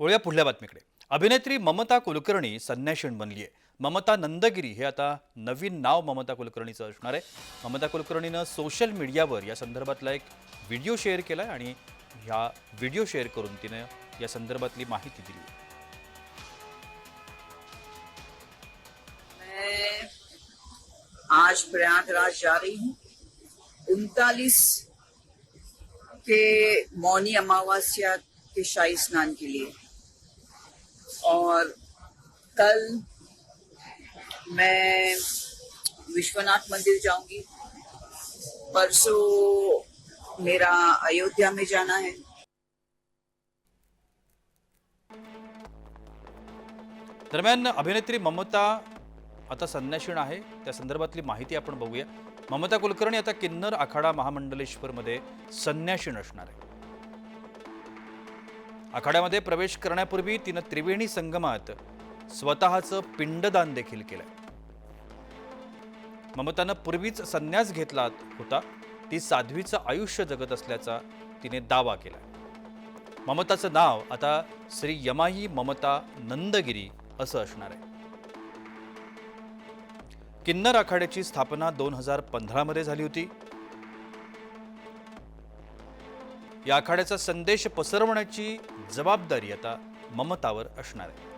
वळूया पुढल्या बातमीकडे. अभिनेत्री ममता कुलकर्णी संन्याशीण बनली आहे ममता नंदगिरी हे आता नवीन नाव ममता कुलकर्णीचं असणार आहे. ममता कुलकर्णीनं सोशल मीडियावर या संदर्भातला एक व्हिडिओ शेअर केला आहे आणि ह्या व्हिडिओ शेअर करून तिनं या संदर्भातली माहिती दिली. आज प्रयागराज जा रही हूँ। उनतालीस के मौनी अमावस्या के शाही स्नान के लिए। और कल मैं विश्वनाथ मंदिर जाऊंगी। परसों मेरा अयोध्या में जाना है। दरम्यान अभिनेत्री ममता आता संन्याशीण आहे. त्या संदर्भातली माहिती आपण बघूया. ममता कुलकर्णी आता किन्नर आखाडा महामंडलेश्वरमध्ये संन्याशीण असणार आहे. आखाड्यामध्ये प्रवेश करण्यापूर्वी तिनं त्रिवेणी संगमात स्वतःचं पिंडदान देखील केलंय ममतानं पूर्वीच संन्यास घेतला होता ती साध्वीचं आयुष्य जगत असल्याचा तिने दावा केला. ममताचं नाव आता श्री यमाई ममता नंदगिरी असं असणार आहे. किन्नर आखाड्याची स्थापना दोन हजार पंधरामध्ये झाली होती. या आखाड्याचा संदेश पसरवण्याची जबाबदारी आता ममतावर असणार आहे.